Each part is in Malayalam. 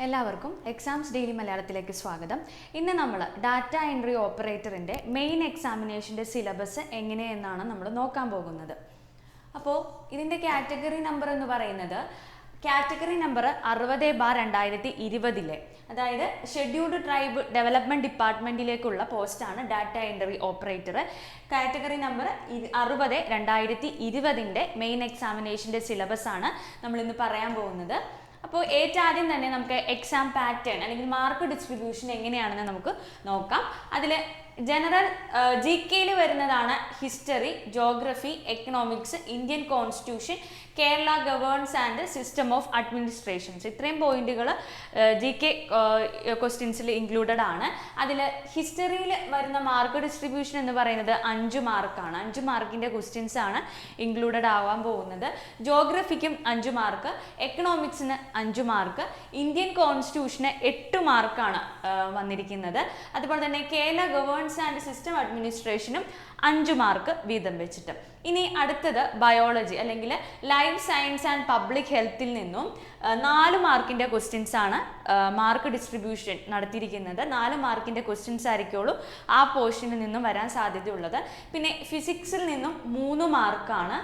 എല്ലാവർക്കും എക്സാംസ് ഡെയിലി മലയാളത്തിലേക്ക് സ്വാഗതം. ഇന്ന് നമ്മൾ ഡാറ്റ എൻട്രി ഓപ്പറേറ്ററിന്റെ മെയിൻ എക്സാമിനേഷന്റെ സിലബസ് എങ്ങനെയെന്നാണ് നമ്മൾ നോക്കാൻ പോകുന്നത്. അപ്പോൾ ഇതിന്റെ കാറ്റഗറി നമ്പർ എന്ന് പറയുന്നത് കാറ്റഗറി നമ്പർ അറുപത് ബാർ രണ്ടായിരത്തി ഇരുപതിലെ അതായത് ഷെഡ്യൂൾഡ് ട്രൈബ് ഡെവലപ്മെന്റ് ഡിപ്പാർട്ട്മെന്റിലേക്കുള്ള പോസ്റ്റാണ് data entry operator category number അറുപത് രണ്ടായിരത്തി ഇരുപതിന്റെ മെയിൻ എക്സാമിനേഷന്റെ സിലബസ് ആണ് നമ്മൾ ഇന്ന് പറയാൻ പോകുന്നത്. അപ്പോൾ ഏറ്റവും ആദ്യം തന്നെ നമുക്ക് എക്സാം പാറ്റേൺ അല്ലെങ്കിൽ മാർക്ക് ഡിസ്ട്രിബ്യൂഷൻ എങ്ങനെയാണെന്ന് നമുക്ക് നോക്കാം. അതിൽ ജനറൽ ജി കെയിൽ വരുന്നതാണ് history geography economics Indian constitution Kerala governance and system of administrations. ഇത്രയും പോയിന്റുകൾ ജി കെ ക്വസ്റ്റ്യൻസിൽ ഇൻക്ലൂഡഡ് ആണ്. അതിൽ ഹിസ്റ്ററിയിൽ വരുന്ന മാർക്ക് ഡിസ്ട്രിബ്യൂഷൻ എന്ന് പറയുന്നത് അഞ്ച് മാർക്കാണ്. അഞ്ച് മാർക്കിന്റെ ക്വസ്റ്റ്യൻസ് ആണ് ഇൻക്ലൂഡഡ് ആവാൻ പോകുന്നത്. ജോഗ്രഫിക്കും അഞ്ച് മാർക്ക് എക്കണോമിക്സിന് അഞ്ച് മാർക്ക് ഇന്ത്യൻ കോൺസ്റ്റിറ്റ്യൂഷന് എട്ട് മാർക്കാണ് വന്നിരിക്കുന്നത്. അതുപോലെ തന്നെ കേരള ഗവേൺസ് ആൻഡ് സിസ്റ്റം അഡ്മിനിസ്ട്രേഷനും അഞ്ച് മാർക്ക് വീതം വെച്ചിട്ട്. ഇനി അടുത്തത് ബയോളജി അല്ലെങ്കിൽ ലൈഫ് സയൻസ് ആൻഡ് പബ്ലിക് ഹെൽത്തിൽ നിന്നും നാല് മാർക്കിന്റെ ക്വസ്റ്റ്യൻസ് ആണ് മാർക്ക് ഡിസ്ട്രിബ്യൂഷൻ നടത്തിയിരിക്കുന്നത്. നാല് മാർക്കിന്റെ ക്വസ്റ്റ്യൻസ് ആയിരിക്കുള്ളൂ ആ പോർഷനിൽ നിന്നും വരാൻ സാധ്യതയുള്ളത്. പിന്നെ ഫിസിക്സിൽ നിന്നും മൂന്ന് മാർക്കാണ്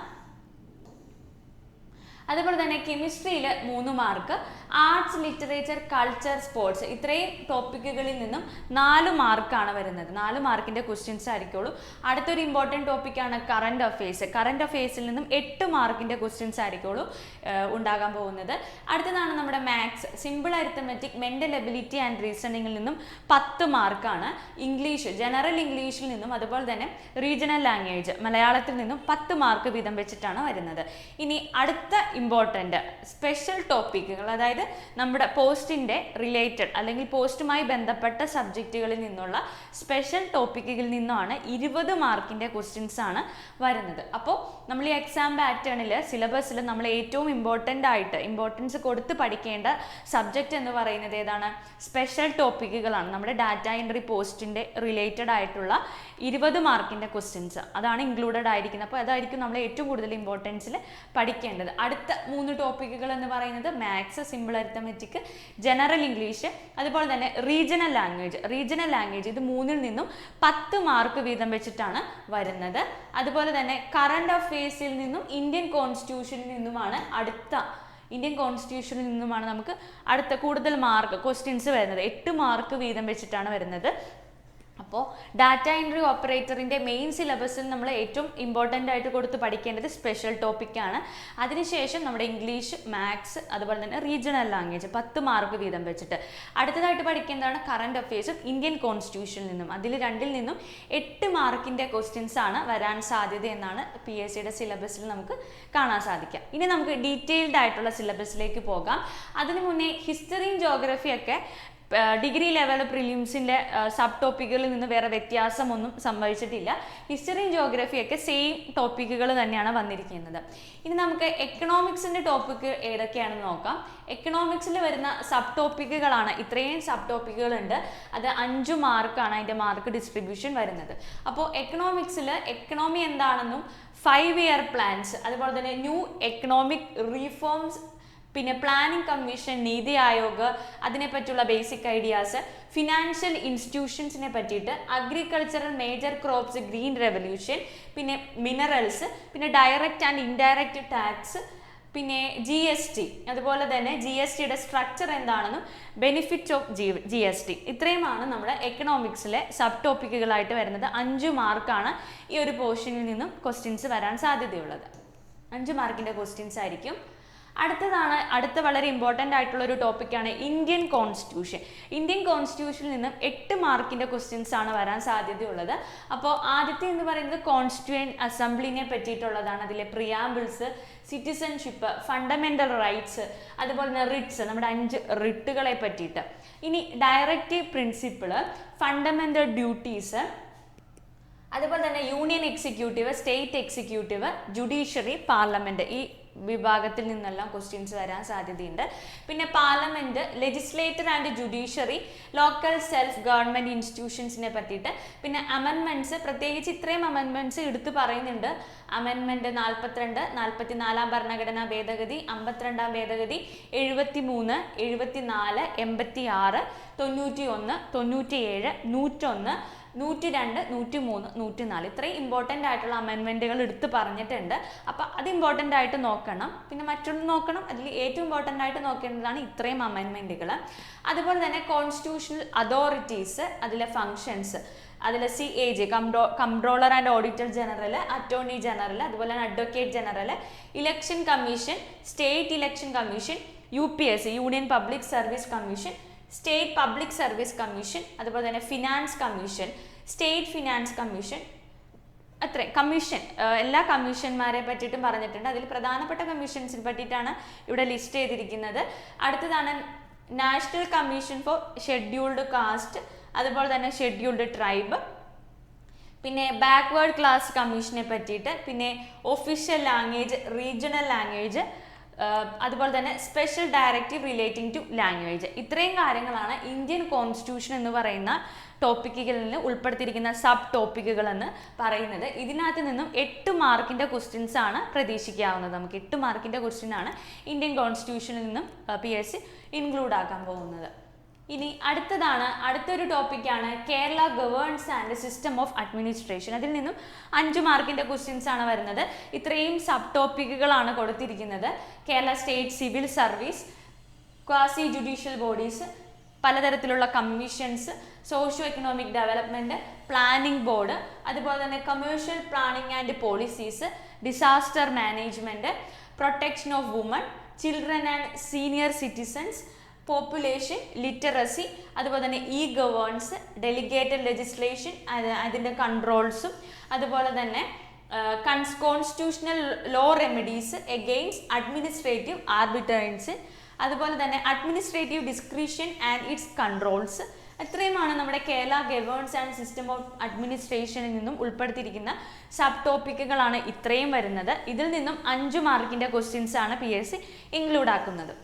അതുപോലെ തന്നെ കെമിസ്ട്രിയിൽ മൂന്ന് mark arts literature culture sports ഇത്രയും ടോപ്പിക്കുകളിൽ നിന്നും നാല് മാർക്കാണ് വരുന്നത്. നാല് മാർക്കിന്റെ ക്വസ്റ്റ്യൻസ് ആയിരിക്കുള്ളൂ. അടുത്തൊരു ഇമ്പോർട്ടന്റ് ടോപ്പിക്കാണ് കറണ്ട് അഫയേഴ്സ് കറണ്ട് അഫയേഴ്സിൽ നിന്നും എട്ട് മാർക്കിന്റെ ക്വസ്റ്റ്യൻസ് ആയിരിക്കുള്ളൂ ഉണ്ടാകാൻ പോകുന്നത്. അടുത്തതാണ് നമ്മുടെ maths simple arithmetic mental ability and റീസണിങ്ങിൽ നിന്നും പത്ത് മാർക്കാണ് ഇംഗ്ലീഷ് ജനറൽ ഇംഗ്ലീഷിൽ നിന്നും അതുപോലെ തന്നെ റീജിയണൽ ലാംഗ്വേജ് മലയാളത്തിൽ നിന്നും പത്ത് മാർക്ക് വീതം വെച്ചിട്ടാണ് വരുന്നത്. ഇനി അടുത്ത ഇമ്പോർട്ടന്റ് സ്പെഷ്യൽ ടോപ്പിക്കുകൾ അതായത് നമ്മുടെ പോസ്റ്റിന്റെ റിലേറ്റഡ് അല്ലെങ്കിൽ പോസ്റ്റുമായി ബന്ധപ്പെട്ട സബ്ജക്റ്റുകളിൽ നിന്നുള്ള സ്പെഷ്യൽ ടോപ്പിക്കുകളിൽ നിന്നാണ് ഇരുപത് മാർക്കിന്റെ ക്വസ്റ്റ്യൻസ് ആണ് വരുന്നത്. അപ്പോൾ നമ്മൾ ഈ എക്സാം പാറ്റേണിൽ സിലബസിൽ നമ്മൾ ഏറ്റവും ഇമ്പോർട്ടന്റ് ആയിട്ട് ഇമ്പോർട്ടൻസ് കൊടുത്ത് പഠിക്കേണ്ട സബ്ജക്റ്റ് എന്ന് പറയുന്നത് ഏതാണ്? സ്പെഷ്യൽ ടോപ്പിക്കുകളാണ് നമ്മുടെ ഡാറ്റ എൻട്രി പോസ്റ്റിന്റെ റിലേറ്റഡ് ആയിട്ടുള്ള ഇരുപത് മാർക്കിന്റെ ക്വസ്റ്റ്യൻസ് അതാണ് ഇൻക്ലൂഡഡ് ആയിരിക്കുന്നത്. അപ്പോൾ അതായിരിക്കും നമ്മൾ ഏറ്റവും കൂടുതൽ ഇമ്പോർട്ടൻസിൽ പഠിക്കേണ്ടത്. അടുത്ത മൂന്ന് ടോപ്പിക്കുകൾ എന്ന് പറയുന്നത് maths simple arithmetic general English അതുപോലെ തന്നെ റീജിയണൽ ലാംഗ്വേജ് റീജിയണൽ ലാംഗ്വേജ് ഇത് മൂന്നിൽ നിന്നും പത്ത് മാർക്ക് വീതം വെച്ചിട്ടാണ് വരുന്നത്. അതുപോലെ തന്നെ കറണ്ട് അഫയേഴ്സിൽ നിന്നും ഇന്ത്യൻ കോൺസ്റ്റിറ്റ്യൂഷനിൽ നിന്നുമാണ് അടുത്ത ഇന്ത്യൻ കോൺസ്റ്റിറ്റ്യൂഷനിൽ നിന്നുമാണ് നമുക്ക് അടുത്ത കൂടുതൽ മാർക്ക് ക്വസ്റ്റ്യൻസ് വരുന്നത്. എട്ട് മാർക്ക് വീതം വെച്ചിട്ടാണ് വരുന്നത്. അപ്പോൾ ഡാറ്റ എൻട്രി ഓപ്പറേറ്ററിന്റെ മെയിൻ സിലബസിൽ നമ്മൾ ഏറ്റവും ഇമ്പോർട്ടന്റ് ആയിട്ട് കൊടുത്ത് പഠിക്കേണ്ടത് സ്പെഷ്യൽ ടോപ്പിക്കാണ് അതിനുശേഷം നമ്മുടെ ഇംഗ്ലീഷ് മാത്സ് അതുപോലെ തന്നെ റീജിയണൽ ലാംഗ്വേജ് പത്ത് മാർക്ക് വീതം വെച്ചിട്ട്. അടുത്തതായിട്ട് പഠിക്കേണ്ടതാണ് കറണ്ട് അഫയേഴ്സും ഇന്ത്യൻ കോൺസ്റ്റിറ്റ്യൂഷനിൽ നിന്നും. അതിൽ രണ്ടിൽ നിന്നും എട്ട് മാർക്കിന്റെ ക്വസ്റ്റ്യൻസ് ആണ് വരാൻ സാധ്യത എന്നാണ് പി എസ് സിയുടെ സിലബസിൽ നമുക്ക് കാണാൻ സാധിക്കുക. ഇനി നമുക്ക് ഡീറ്റെയിൽഡ് ആയിട്ടുള്ള സിലബസിലേക്ക് പോകാം. അതിനു മുന്നേ ഹിസ്റ്ററിയും ജോഗ്രഫിയൊക്കെ ഡിഗ്രി ലെവൽ പ്രിലിംസിന്റെ സബ് ടോപ്പിക്കുകളിൽ നിന്ന് വേറെ വ്യത്യാസമൊന്നും സംഭവിച്ചിട്ടില്ല. ഹിസ്റ്ററിയും ജോഗ്രഫിയൊക്കെ സെയിം ടോപ്പിക്കുകൾ തന്നെയാണ് വന്നിരിക്കുന്നത്. ഇനി നമുക്ക് എക്കണോമിക്സിന്റെ ടോപ്പിക്ക് ഏതൊക്കെയാണെന്ന് നോക്കാം. എക്കണോമിക്സിൽ വരുന്ന സബ് ടോപ്പിക്കുകളാണ് ഇത്രയും സബ് ടോപ്പിക്കുകളുണ്ട് അത് അഞ്ചു മാർക്കാണ് അതിന്റെ മാർക്ക് ഡിസ്ട്രിബ്യൂഷൻ വരുന്നത്. അപ്പോൾ എക്കണോമിക്സിൽ എക്കണോമി എന്താണെന്നും ഫൈവ് ഇയർ പ്ലാൻസ് അതുപോലെ തന്നെ ന്യൂ എക്കണോമിക് റീഫോംസ് പിന്നെ പ്ലാനിംഗ് കമ്മീഷൻ നീതി ആയോഗ് അതിനെപ്പറ്റിയുള്ള ബേസിക് ഐഡിയാസ് ഫിനാൻഷ്യൽ ഇൻസ്റ്റിറ്റ്യൂഷൻസിനെ പറ്റിയിട്ട് agricultural major crops green revolution പിന്നെ മിനറൽസ് പിന്നെ ഡയറക്റ്റ് ആൻഡ് ഇൻഡയറക്റ്റ് ടാക്സ് പിന്നെ ജി എസ് ടി അതുപോലെ തന്നെ ജി എസ് ടിയുടെ സ്ട്രക്ചർ എന്താണെന്നും benefits of G G S T ഇത്രയുമാണ് നമ്മൾ എക്കണോമിക്സിലെ സബ് ടോപ്പിക്കുകളായിട്ട് വരുന്നത്. അഞ്ച് മാർക്കാണ് ഈ ഒരു പോർഷനിൽ നിന്നും ക്വസ്റ്റ്യൻസ് വരാൻ സാധ്യതയുള്ളത്. അഞ്ച് മാർക്കിന്റെ ക്വസ്റ്റ്യൻസ് ആയിരിക്കും. അടുത്തതാണ് അടുത്ത വളരെ ഇമ്പോർട്ടന്റ് ആയിട്ടുള്ള ഒരു ടോപ്പിക്കാണ് ഇന്ത്യൻ കോൺസ്റ്റിറ്റ്യൂഷൻ ഇന്ത്യൻ കോൺസ്റ്റിറ്റ്യൂഷനിൽ നിന്നും എട്ട് മാർക്കിന്റെ ക്വസ്റ്റ്യൻസ് ആണ് വരാൻ സാധ്യതയുള്ളത്. അപ്പോൾ ആദ്യത്തെ എന്ന് പറയുന്നത് കോൺസ്റ്റിറ്റ്യൂൻ അസംബ്ലിനെ പറ്റിയിട്ടുള്ളതാണ്. അതിലെ പ്രിയാമ്പിൾസ് സിറ്റിസൺഷിപ്പ് ഫണ്ടമെന്റൽ റൈറ്റ്സ് അതുപോലെ തന്നെ റിട്സ് നമ്മുടെ അഞ്ച് റിട്ടുകളെ പറ്റിയിട്ട്. ഇനി ഡയറക്റ്റീവ് പ്രിൻസിപ്പിൾ ഫണ്ടമെന്റൽ ഡ്യൂട്ടീസ് അതുപോലെ തന്നെ union executive state executive judiciary parliament ഈ വിഭാഗത്തിൽ നിന്നെല്ലാം ക്വസ്റ്റ്യൻസ് വരാൻ സാധ്യതയുണ്ട്. പിന്നെ parliament legislator and judiciary local self government ഇൻസ്റ്റിറ്റ്യൂഷൻസിനെ പറ്റിയിട്ട്. പിന്നെ അമെൻമെന്റ്സ് പ്രത്യേകിച്ച് ഇത്രയും അമെൻമെന്റ്സ് എടുത്തു പറയുന്നുണ്ട്. അമെൻമെന്റ് നാൽപ്പത്തിരണ്ട് നാൽപ്പത്തിനാലാം ഭരണഘടനാ ഭേദഗതി അമ്പത്തിരണ്ടാം ഭേദഗതി എഴുപത്തി മൂന്ന് എഴുപത്തിനാല് എൺപത്തി ആറ് തൊണ്ണൂറ്റി ഒന്ന് തൊണ്ണൂറ്റിയേഴ് നൂറ്റൊന്ന് നൂറ്റി രണ്ട് നൂറ്റി മൂന്ന് നൂറ്റി നാല് ഇത്രയും ഇമ്പോർട്ടന്റ് ആയിട്ടുള്ള അമെൻമെന്റുകൾ എടുത്ത് പറഞ്ഞിട്ടുണ്ട്. അപ്പോൾ അത് ഇമ്പോർട്ടന്റ് ആയിട്ട് നോക്കണം. പിന്നെ മറ്റൊന്ന് നോക്കണം. അതിൽ ഏറ്റവും ഇമ്പോർട്ടന്റ് ആയിട്ട് നോക്കേണ്ടതാണ് ഇത്രയും അമെൻമെന്റുകൾ അതുപോലെ തന്നെ കോൺസ്റ്റിറ്റ്യൂഷണൽ അതോറിറ്റീസ് അതിലെ ഫങ്ഷൻസ് അതിൽ C A G കംട്രോ comptroller and auditor general attorney general അതുപോലെ തന്നെ advocate general election commission state election commission U P S C union public service commission state public service commission അതുപോലെ തന്നെ finance commission state finance commission അത്ര കമ്മീഷൻ എല്ലാ കമ്മീഷന്മാരെ പറ്റിയിട്ടും പറഞ്ഞിട്ടുണ്ട്. അതിൽ പ്രധാനപ്പെട്ട കമ്മീഷൻസിനെ പറ്റിയിട്ടാണ് ഇവിടെ ലിസ്റ്റ് ചെയ്തിരിക്കുന്നത്. അടുത്തതാണ് national commission for scheduled caste അതുപോലെ തന്നെ ഷെഡ്യൂൾഡ് ട്രൈബ് പിന്നെ ബാക്ക്വേർഡ് ക്ലാസ് കമ്മീഷനെ പറ്റിയിട്ട് പിന്നെ ഒഫീഷ്യൽ ലാംഗ്വേജ് റീജിയണൽ ലാംഗ്വേജ് അതുപോലെ തന്നെ special directive relating to language ഇത്രയും കാര്യങ്ങളാണ് ഇന്ത്യൻ കോൺസ്റ്റിറ്റ്യൂഷൻ എന്ന് പറയുന്ന ടോപ്പിക്കുകളിൽ നിന്ന് ഉൾപ്പെടുത്തിയിരിക്കുന്ന സബ് ടോപ്പിക്കുകൾ എന്ന് പറയുന്നത്. ഇതിനകത്ത് നിന്നും എട്ട് മാർക്കിന്റെ ക്വസ്റ്റ്യൻസ് ആണ് പ്രതീക്ഷിക്കാവുന്നത്. നമുക്ക് എട്ട് മാർക്കിന്റെ ക്വസ്റ്റ്യൻ ആണ് ഇന്ത്യൻ കോൺസ്റ്റിറ്റ്യൂഷനിൽ നിന്നും പി എസ് സി ഇൻക്ലൂഡ് ആക്കാൻ പോകുന്നത്. ഇനി അടുത്തതാണ് അടുത്തൊരു ടോപ്പിക്കാണ് Kerala governance and system of administration അതിൽ നിന്നും അഞ്ച് മാർക്കിന്റെ ക്വസ്റ്റ്യൻസ് ആണ് വരുന്നത്. ഇത്രയും സബ് ടോപ്പിക്കുകളാണ് കൊടുത്തിരിക്കുന്നത്. Kerala state civil service quasi judicial bodies പലതരത്തിലുള്ള commissions socio economic development planning board അതുപോലെ തന്നെ commercial planning and policies disaster management protection of women children and senior citizens population literacy അതുപോലെ തന്നെ ഇ ഗവേൺസ് ഡെലിഗേറ്റഡ് ലെജിസ്ലേഷൻ അതിന്റെ കൺട്രോൾസും അതുപോലെ തന്നെ constitutional law remedies against administrative arbitrations അതുപോലെ തന്നെ administrative discretion and its controls ഇത്രയുമാണ് നമ്മുടെ Kerala governance and system of അഡ്മിനിസ്ട്രേഷനിൽ നിന്നും ഉൾപ്പെടുത്തിയിരിക്കുന്ന സബ് ടോപ്പിക്കുകളാണ് ഇത്രയും വരുന്നത്. ഇതിൽ നിന്നും അഞ്ച് മാർക്കിന്റെ ക്വസ്റ്റ്യൻസ് ആണ് പി എസ് സി ഇൻക്ലൂഡ് ആക്കുന്നത്.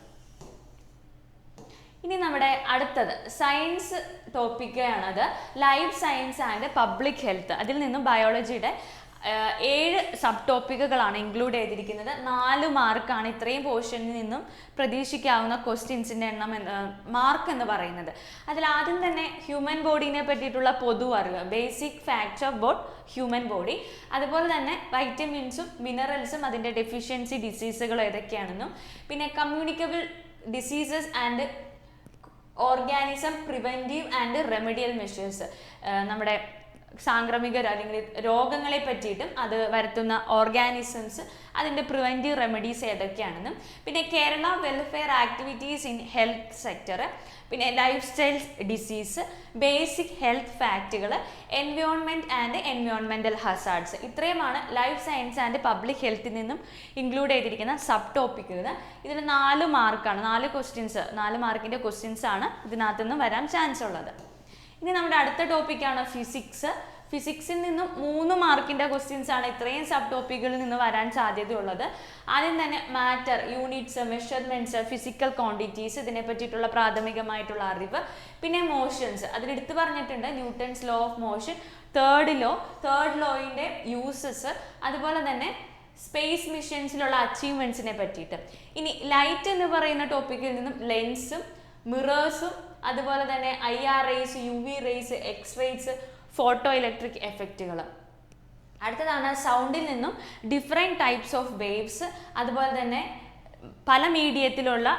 ഇനി നമ്മുടെ അടുത്തത്. Science ടോപ്പിക്കാണത് life science and public health അതിൽ നിന്നും ബയോളജിയുടെ ഏഴ് സബ് ടോപ്പിക്കുകളാണ് ഇൻക്ലൂഡ് ചെയ്തിരിക്കുന്നത്. നാല് മാർക്കാണ് ഇത്രയും പോർഷനിൽ നിന്നും പ്രതീക്ഷിക്കാവുന്ന ക്വസ്റ്റ്യൻസിന്റെ എണ്ണം എന്ന് മാർക്ക് എന്ന് പറയുന്നത്. അതിൽ ആദ്യം തന്നെ ഹ്യൂമൻ ബോഡീനെ പറ്റിയിട്ടുള്ള പൊതു അറിവ് basic facts of both human body അതുപോലെ തന്നെ വൈറ്റമിൻസും മിനറൽസും അതിന്റെ ഡെഫിഷ്യൻസി ഡിസീസുകൾ ഏതൊക്കെയാണെന്നും പിന്നെ communicable diseases and organism preventive and remedial measures. നമ്മുടെ സാംക്രമിക അല്ലെങ്കിൽ രോഗങ്ങളെ പറ്റിയിട്ടും അത് വരുത്തുന്ന ഓർഗാനിസംസ് അതിന്റെ പ്രിവെന്റീവ് റെമഡീസ് ഏതൊക്കെയാണെന്നും പിന്നെ Kerala welfare activities in health sector പിന്നെ life style disease basic health ഫാക്റ്റുകൾ എൻവയോൺമെന്റ് ആൻഡ് എൻവയോൺമെന്റൽ ഹസാർഡ്സ് ഇത്രയുമാണ് ലൈഫ് സയൻസ് ആൻഡ് പബ്ലിക് ഹെൽത്തിൽ നിന്നും ഇൻക്ലൂഡ് ചെയ്തിരിക്കുന്ന സബ് ടോപ്പിക്കുകൾ ഇതിന് നാല് മാർക്കാണ് നാല് ക്വസ്റ്റ്യൻസ് നാല് മാർക്കിന്റെ ക്വസ്റ്റ്യൻസ് ആണ് ഇതിനകത്തുനിന്ന് വരാൻ ചാൻസ് ഉള്ളത്. ഇനി നമ്മുടെ അടുത്ത ടോപ്പിക്കാണ് ഫിസിക്സ് ഫിസിക്സിൽ നിന്നും മൂന്ന് മാർക്കിന്റെ ക്വസ്റ്റ്യൻസ് ആണ് ഇത്രയും സബ് ടോപ്പിക്കുകളിൽ നിന്ന് വരാൻ സാധ്യതയുള്ളത്. ആദ്യം തന്നെ matter units measurements physical quantities ഇതിനെ പറ്റിയിട്ടുള്ള പ്രാഥമികമായിട്ടുള്ള അറിവ്. പിന്നെ മോഷൻസ് അതിലെടുത്ത് പറഞ്ഞിട്ടുണ്ട് Newton's law of motion third law third ലോയിന്റെ uses അതുപോലെ തന്നെ സ്പേസ് മിഷൻസിലുള്ള അച്ചീവ്മെന്റ്സിനെ പറ്റിയിട്ട്. ഇനി ലൈറ്റ് എന്ന് പറയുന്ന ടോപ്പിക്കിൽ നിന്നും ലെൻസും മിറേഴ്സും അതുപോലെ തന്നെ I R rays U V rays X rays photo electric എഫക്റ്റുകൾ അടുത്തതാണ് സൗണ്ടിൽ നിന്നും ഡിഫറെന്റ് ടൈപ്സ് ഓഫ് വേവ്സ് അതുപോലെ തന്നെ പല മീഡിയത്തിലുള്ള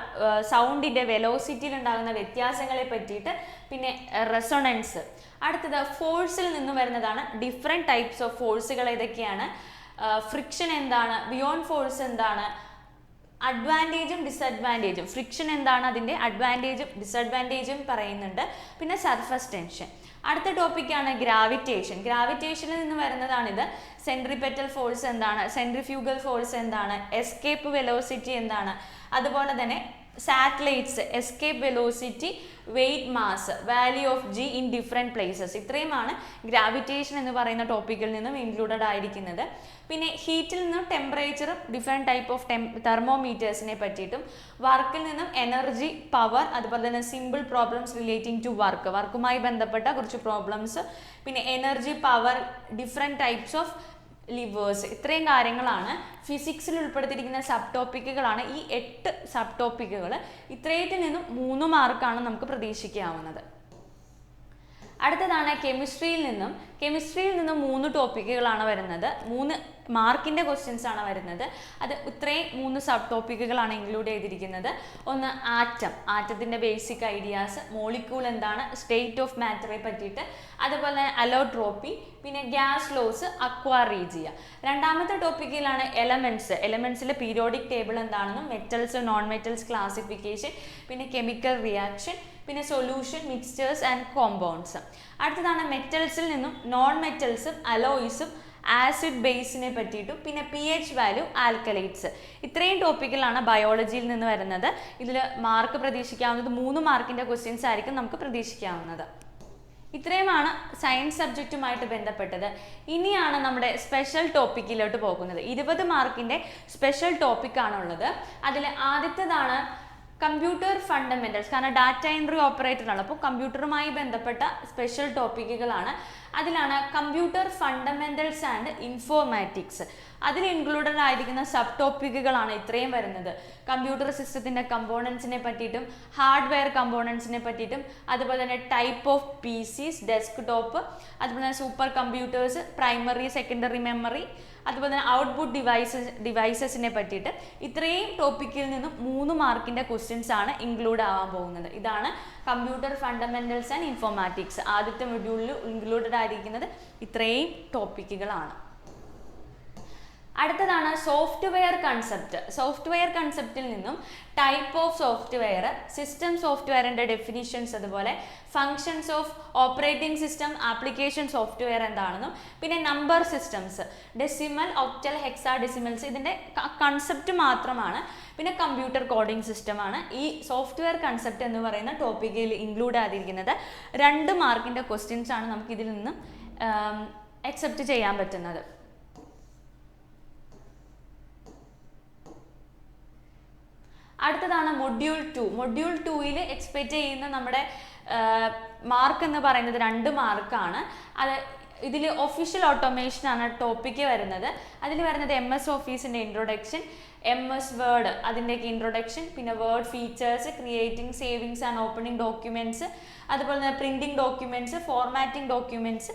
സൗണ്ടിന്റെ വെലോസിറ്റിയിൽ ഉണ്ടാകുന്ന വ്യത്യാസങ്ങളെ പറ്റിയിട്ട് പിന്നെ റെസൊണൻസ് അടുത്തത് ഫോഴ്സിൽ നിന്നും വരുന്നതാണ് ഡിഫറെന്റ് ടൈപ്സ് ഓഫ് ഫോഴ്സുകൾ ഏതൊക്കെയാണ്? ഫ്രിക്ഷൻ എന്താണ്? ബിയോണ്ട് ഫോഴ്സ് എന്താണ്? അഡ്വാന്റേജും ഡിസഡ്വാന്റേജും ഫ്രിക്ഷൻ എന്താണ് അതിന്റെ അഡ്വാന്റേജും ഡിസഡ്വാന്റേജും പറയുന്നുണ്ട്. പിന്നെ സർഫസ് ടെൻഷൻ അടുത്ത ടോപ്പിക്കാണ് ഗ്രാവിറ്റേഷൻ ഗ്രാവിറ്റേഷനിൽ നിന്ന് വരുന്നതാണിത് സെൻട്രിപെറ്റൽ ഫോഴ്സ് എന്താണ്? സെൻട്രിഫ്യൂഗൽ ഫോഴ്സ് എന്താണ്? എസ്കേപ്പ് വെലോസിറ്റി എന്താണ്? അതുപോലെ തന്നെ satellites escape velocity weight mass value of G in different places ഇത്രയുമാണ് ഗ്രാവിറ്റേഷൻ എന്ന് പറയുന്ന ടോപ്പിക്കിൽ നിന്നും ഇൻക്ലൂഡഡ് ആയിരിക്കുന്നത്. പിന്നെ ഹീറ്റിൽ നിന്നും temperature different type of term തെർമോമീറ്റേഴ്സിനെ പറ്റിയിട്ടും വർക്കിൽ നിന്നും എനർജി പവർ അതുപോലെ തന്നെ simple problems relating to work വർക്കുമായി ബന്ധപ്പെട്ട കുറച്ച് പ്രോബ്ലംസ് പിന്നെ energy power different types of levers ഇത്രയും കാര്യങ്ങളാണ് ഫിസിക്സിൽ ഉൾപ്പെടുത്തിയിരിക്കുന്ന സബ് ടോപ്പിക്കുകളാണ് ഈ എട്ട് സബ് ടോപ്പിക്കുകൾ ഇത്രയത്തിൽ നിന്നും മൂന്ന് മാർക്കാണ് നമുക്ക് പ്രതീക്ഷിക്കാവുന്നത്. അടുത്തതാണ് കെമിസ്ട്രിയിൽ നിന്നും. കെമിസ്ട്രിയിൽ നിന്നും മൂന്ന് ടോപ്പിക്കുകളാണ് വരുന്നത്. മൂന്ന് മാർക്കിന്റെ ക്വസ്റ്റ്യൻസ് ആണ് വരുന്നത്. അത് ഇത്രയും മൂന്ന് സബ് ടോപ്പിക്കുകളാണ് ഇൻക്ലൂഡ് ചെയ്തിരിക്കുന്നത്. ഒന്ന് ആറ്റം. ആറ്റത്തിന്റെ ബേസിക് ഐഡിയാസ് മോളിക്യൂൾ എന്താണ് സ്റ്റേറ്റ് ഓഫ് മാറ്ററെ പറ്റിയിട്ട്. അതുപോലെ അലോട്രോപ്പി പിന്നെ ഗ്യാസ് ലോസ് അക്വാ റീജിയ രണ്ടാമത്തെ ടോപ്പിക്കിലാണ് എലമെന്റ്സ് എലമെന്റ്സിലെ പീരിയോഡിക് ടേബിൾ എന്താണെന്നും മെറ്റൽസ് നോൺ മെറ്റൽസ് ക്ലാസിഫിക്കേഷൻ പിന്നെ കെമിക്കൽ റിയാക്ഷൻ പിന്നെ സൊല്യൂഷൻ മിക്സ്ചേഴ്സ് ആൻഡ് കോമ്പൗണ്ട്സ് അടുത്തതാണ് മെറ്റൽസിൽ നിന്നും നോൺ മെറ്റൽസും അലോയിസും ആസിഡ് ബേസിനെ പറ്റിയിട്ടും പിന്നെ പി എച്ച് വാല്യൂ ആൽക്കലൈറ്റ്സ് ഇത്രയും ടോപ്പിക്കിലാണ് ബയോളജിയിൽ നിന്ന് വരുന്നത്. ഇതിൽ മാർക്ക് പ്രതീക്ഷിക്കാവുന്നത് മൂന്ന് മാർക്കിന്റെ ക്വസ്റ്റ്യൻസ് ആയിരിക്കും നമുക്ക് പ്രതീക്ഷിക്കാവുന്നത്. ഇത്രയുമാണ് സയൻസ് സബ്ജക്റ്റുമായിട്ട് ബന്ധപ്പെട്ടത്. ഇനിയാണ് നമ്മുടെ സ്പെഷ്യൽ ടോപ്പിക്കിലോട്ട് പോകുന്നത്. ഇരുപത് മാർക്കിന്റെ സ്പെഷ്യൽ ടോപ്പിക്കാണുള്ളത് അതിൽ ആദ്യത്തേതാണ് കമ്പ്യൂട്ടർ ഫണ്ടമെന്റൽസ് കാരണം ഡാറ്റ എൻട്രി ഓപ്പറേറ്റർ ആണ് അപ്പോൾ കമ്പ്യൂട്ടറുമായി ബന്ധപ്പെട്ട സ്പെഷ്യൽ ടോപ്പിക്കുകളാണ്. അതിലാണ് കമ്പ്യൂട്ടർ ഫണ്ടമെന്റൽസ് ആൻഡ് ഇൻഫോർമാറ്റിക്സ് അതിൽ ഇൻക്ലൂഡഡ് ആയിരിക്കുന്ന സബ് ടോപ്പിക്കുകളാണ് ഇത്രയും വരുന്നത്. കമ്പ്യൂട്ടർ സിസ്റ്റത്തിന്റെ കമ്പോണൻസിനെ പറ്റിയിട്ടും ഹാർഡ്വെയർ കമ്പോണൻസിനെ പറ്റിയിട്ടും അതുപോലെ തന്നെ type of PCs desktop അതുപോലെ തന്നെ super computers primary secondary memory അതുപോലെ തന്നെ ഔട്ട്പുട്ട് ഡിവൈസസ് ഡിവൈസസിനെ പറ്റിയിട്ട് ഇത്രയും ടോപ്പിക്കിൽ നിന്നും മൂന്ന് മാർക്കിന്റെ ക്വസ്റ്റ്യൻസ് ആണ് ഇൻക്ലൂഡ് ആവാൻ പോകുന്നത്. ഇതാണ് കമ്പ്യൂട്ടർ ഫണ്ടമെന്റൽസ് ആൻഡ് ഇൻഫോർമാറ്റിക്സ് ആദ്യത്തെ മൊഡ്യൂളിൽ ഇൻക്ലൂഡഡ് ആയിരിക്കുന്നത് ഇത്രയും ടോപ്പിക്കുകളാണ് അടുത്തതാണ് സോഫ്റ്റ്വെയർ കൺസെപ്റ്റ് സോഫ്റ്റ്വെയർ കൺസെപ്റ്റിൽ നിന്നും ടൈപ്പ് ഓഫ് സോഫ്റ്റ്വെയർ സിസ്റ്റം സോഫ്റ്റ്വെയറിന്റെ ഡെഫിനിഷൻസ് അതുപോലെ functions of operating system application software എന്താണെന്നും പിന്നെ number systems decimal octal hexadecimals ഇതിന്റെ കൺസെപ്റ്റ് മാത്രമാണ്. പിന്നെ കമ്പ്യൂട്ടർ കോഡിംഗ് സിസ്റ്റമാണ് ഈ സോഫ്റ്റ്വെയർ കൺസെപ്റ്റ് എന്ന് പറയുന്ന ടോപ്പിക്കിൽ ഇൻക്ലൂഡ് ആയിരിക്കുന്നത് രണ്ട് മാർക്കിന്റെ ക്വസ്റ്റ്യൻസ് ആണ് നമുക്ക് ഇതിൽ നിന്നും അക്സെപ്റ്റ് ചെയ്യാൻ പറ്റുന്നത്. അടുത്തതാണ് മൊഡ്യൂൾ ടു മൊഡ്യൂൾ ടൂയിൽ എക്സ്പെക്റ്റ് ചെയ്യുന്ന നമ്മുടെ മാർക്ക് എന്ന് പറയുന്നത് രണ്ട് മാർക്കാണ് അത് ഇതിൽ ഒഫീഷ്യൽ ഓട്ടോമേഷൻ ആണ് ടോപ്പിക്ക് വരുന്നത്. അതിൽ വരുന്നത് എം എസ് ഓഫീസിന്റെ ഇൻട്രൊഡക്ഷൻ എം എസ് വേർഡ് അതിന്റെയൊക്കെ ഇൻട്രൊഡക്ഷൻ പിന്നെ word features creating savings and opening documents അതുപോലെ തന്നെ printing documents formatting documents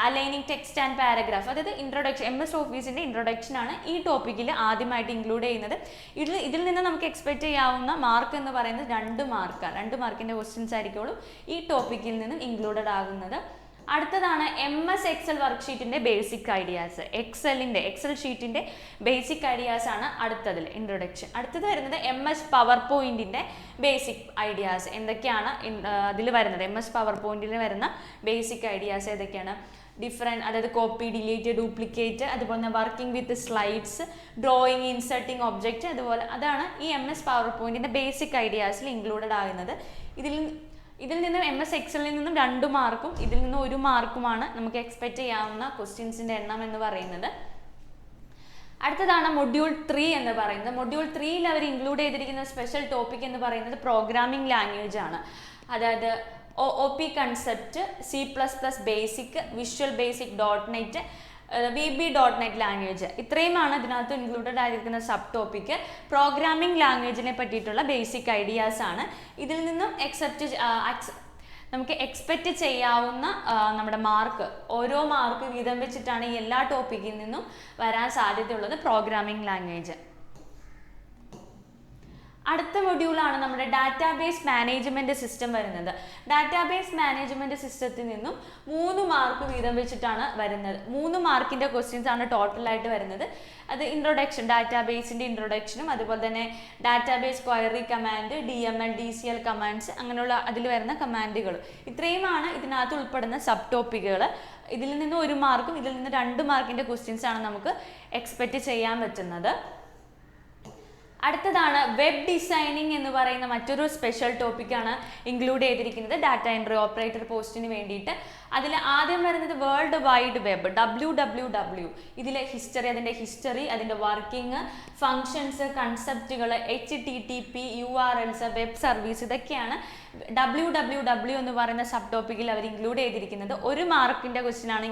aligning text and paragraph അതായത് ഇൻട്രൊഡക്ഷൻ എം എസ് ഓഫീസിന്റെ ഇൻട്രൊഡക്ഷൻ ആണ് ഈ ടോപ്പിക്കിൽ ആദ്യമായിട്ട് ഇൻക്ലൂഡ് ചെയ്യുന്നത്. ഇതിൽ ഇതിൽ നിന്ന് നമുക്ക് എക്സ്പെക്റ്റ് ചെയ്യാവുന്ന മാർക്ക് എന്ന് പറയുന്നത് രണ്ട് മാർക്കാണ് രണ്ട് മാർക്കിന്റെ ക്വസ്റ്റ്യൻസ് ആയിരിക്കുള്ളൂ ഈ ടോപ്പിക്കിൽ നിന്നും ഇൻക്ലൂഡഡ് ആകുന്നത്. അടുത്തതാണ് എം എസ് എക്സൽ വർക്ക്ഷീറ്റിന്റെ ബേസിക് ഐഡിയാസ് എക്സലിന്റെ എക്സൽ ഷീറ്റിന്റെ ബേസിക് ഐഡിയാസ് ആണ് അടുത്തതിൽ ഇൻട്രൊഡക്ഷൻ അടുത്തത് വരുന്നത് എം എസ് പവർ പോയിന്റിന്റെ ബേസിക് ഐഡിയാസ് എന്തൊക്കെയാണ് അതിൽ വരുന്നത്? എം എസ് പവർ പോയിന്റിൽ വരുന്ന ബേസിക് ഐഡിയാസ് ഏതൊക്കെയാണ്? ഡിഫറെന്റ് അതായത് കോപ്പി ഡിലീറ്റ് ഡ്യൂപ്ലിക്കേറ്റ് അതുപോലെ തന്നെ working with slides drawing inserting object അതുപോലെ അതാണ് ഈ എം എസ് പവർ പോയിന്റിന്റെ ബേസിക് ഐഡിയാസിൽ ഇൻക്ലൂഡഡ് ആകുന്നത്. ഇതിൽ ഇതിൽ നിന്നും എം എസ് എക്സലിൽ നിന്നും രണ്ട് മാർക്കും ഇതിൽ നിന്നും ഒരു മാർക്കുമാണ് നമുക്ക് എക്സ്പെക്റ്റ് ചെയ്യാവുന്ന ക്വസ്റ്റ്യൻസിന്റെ എണ്ണം എന്ന് പറയുന്നത്. അടുത്തതാണ് മൊഡ്യൂൾ ത്രീ എന്ന് പറയുന്നത്. മൊഡ്യൂൾ ത്രീയിൽ അവർ ഇൻക്ലൂഡ് ചെയ്തിരിക്കുന്ന സ്പെഷ്യൽ ടോപ്പിക് എന്ന് പറയുന്നത് പ്രോഗ്രാമിംഗ് ലാംഗ്വേജ് ആണ്. അതായത് O O P concept C plus plus basic visual basic dot net V B dot net language ഇത്രയുമാണ് ഇതിനകത്ത് ഇൻക്ലൂഡഡ് ആയിരിക്കുന്ന സബ് ടോപ്പിക്ക് പ്രോഗ്രാമിംഗ് ലാംഗ്വേജിനെ പറ്റിയിട്ടുള്ള ബേസിക് ഐഡിയാസ് ആണ്. ഇതിൽ നിന്നും എക്സെപ്റ്റ് നമുക്ക് എക്സ്പെക്റ്റ് ചെയ്യാവുന്ന നമ്മുടെ മാർക്ക് ഓരോ മാർക്ക് വീതം വെച്ചിട്ടാണ് എല്ലാ ടോപ്പിക്കിൽ നിന്നും വരാൻ സാധ്യതയുള്ളത് പ്രോഗ്രാമിംഗ് ലാംഗ്വേജ് അടുത്ത മൊഡ്യൂളാണ് നമ്മുടെ ഡാറ്റാബേസ് മാനേജ്മെന്റ് സിസ്റ്റം വരുന്നത്. ഡാറ്റാബേസ് മാനേജ്മെന്റ് സിസ്റ്റത്തിൽ നിന്നും മൂന്ന് മാർക്ക് വീതം വെച്ചിട്ടാണ് വരുന്നത്. മൂന്ന് മാർക്കിന്റെ ക്വസ്റ്റ്യൻസ് ആണ് ടോട്ടലായിട്ട് വരുന്നത്. അത് ഇൻട്രൊഡക്ഷൻ ഡാറ്റാബേസിന്റെ ഇൻട്രൊഡക്ഷനും അതുപോലെ തന്നെ database query command D M L D C L commands അങ്ങനെയുള്ള അതിൽ വരുന്ന കമാൻഡുകൾ ഇത്രയുമാണ് ഇതിനകത്ത് ഉൾപ്പെടുന്ന സബ് ടോപ്പിക്കുകൾ ഇതിൽ നിന്ന് ഒരു മാർക്കും ഇതിൽ നിന്ന് രണ്ട് മാർക്കിന്റെ ക്വസ്റ്റ്യൻസ് ആണ് നമുക്ക് എക്സ്പെക്റ്റ് ചെയ്യാൻ പറ്റുന്നത്. അടുത്തതാണ് വെബ് ഡിസൈനിങ് എന്ന് പറയുന്ന മറ്റൊരു സ്പെഷ്യൽ ടോപ്പിക്കാണ് ഇൻക്ലൂഡ് ചെയ്തിരിക്കുന്നത് ഡാറ്റ എൻട്രി ഓപ്പറേറ്റർ പോസ്റ്റിന് വേണ്ടിയിട്ട്. അതിൽ ആദ്യം വരുന്നത് world wide web W W W ഇതിലെ ഹിസ്റ്ററി അതിന്റെ ഹിസ്റ്ററി അതിന്റെ working functions കൺസെപ്റ്റുകൾ H T T P U R Ls web service ഇതൊക്കെയാണ് ഡബ്ല്യു ഡബ്ല്യു ഡബ്ല്യു എന്ന് പറയുന്ന സബ് ടോപ്പിക്കിൽ അവർ ഇൻക്ലൂഡ് ചെയ്തിരിക്കുന്നത് ഒരു മാർക്കിന്റെ ക്വസ്റ്റ്യൻ ആണ്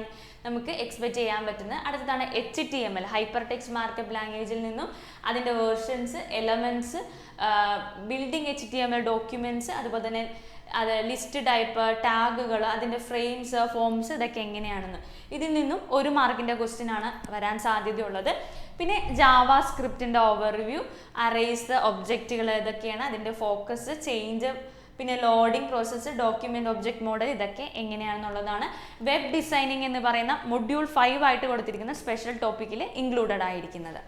നമുക്ക് എക്സ്പെക്ട് ചെയ്യാൻ പറ്റുന്നത്. അടുത്തതാണ് H T M L hypertext markup ലാംഗ്വേജിൽ നിന്നും അതിന്റെ versions elements building H T M L documents അതുപോലെ തന്നെ അത് ലിസ്റ്റ് ടൈപ്പ് ടാഗുകൾ അതിന്റെ ഫ്രെയിംസ് ഫോംസ് ഇതൊക്കെ എങ്ങനെയാണെന്ന്. ഇതിൽ നിന്നും ഒരു മാർക്കിന്റെ ക്വസ്റ്റ്യൻ ആണ് വരാൻ സാധ്യതയുള്ളത്. പിന്നെ ജാവ സ്ക്രിപ്റ്റിന്റെ ഓവർവ്യൂ അറേസ് ഒബ്ജക്റ്റുകൾ ഇതൊക്കെയാണ് അതിന്റെ ഫോക്കസ് ചേഞ്ച് പിന്നെ loading process document object model ഇതൊക്കെ എങ്ങനെയാണെന്നുള്ളതാണ്. വെബ് ഡിസൈനിങ് എന്ന് പറയുന്ന മൊഡ്യൂൾ ഫൈവ് ആയിട്ട് കൊടുത്തിരിക്കുന്ന സ്പെഷ്യൽ ടോപ്പിക്കിൽ ഇൻക്ലൂഡഡ് ആയിരിക്കുന്നത്.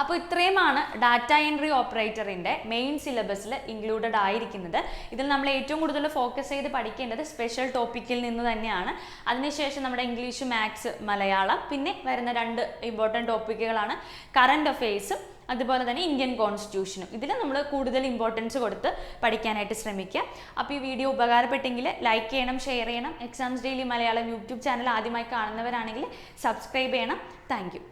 അപ്പോൾ ഇത്രയുമാണ് ഡാറ്റ എൻട്രി ഓപ്പറേറ്ററിന്റെ മെയിൻ സിലബസിൽ ഇൻക്ലൂഡഡ് ആയിരിക്കുന്നത്. ഇതിൽ നമ്മൾ ഏറ്റവും കൂടുതൽ ഫോക്കസ് ചെയ്ത് പഠിക്കേണ്ടത് സ്പെഷ്യൽ ടോപ്പിക്കിൽ നിന്ന് തന്നെയാണ്. അതിനുശേഷം നമ്മുടെ ഇംഗ്ലീഷ് മാത്സ് മലയാളം പിന്നെ വരുന്ന രണ്ട് ഇമ്പോർട്ടന്റ് ടോപ്പിക്കുകളാണ് കറണ്ട് അഫെയർസും അതുപോലെ തന്നെ ഇന്ത്യൻ കോൺസ്റ്റിറ്റ്യൂഷനും ഇതിൽ നമ്മൾ കൂടുതൽ ഇമ്പോർട്ടൻസ് കൊടുത്ത് പഠിക്കാനായിട്ട് ശ്രമിക്കുക അപ്പോൾ ഈ വീഡിയോ ഉപകാരപ്പെട്ടെങ്കിൽ ലൈക്ക് ചെയ്യണം ഷെയർ ചെയ്യണം. Exams daily Malayalam YouTube channel ആദ്യമായി കാണുന്നവരാണെങ്കിൽ സബ്സ്ക്രൈബ് ചെയ്യണം. താങ്ക്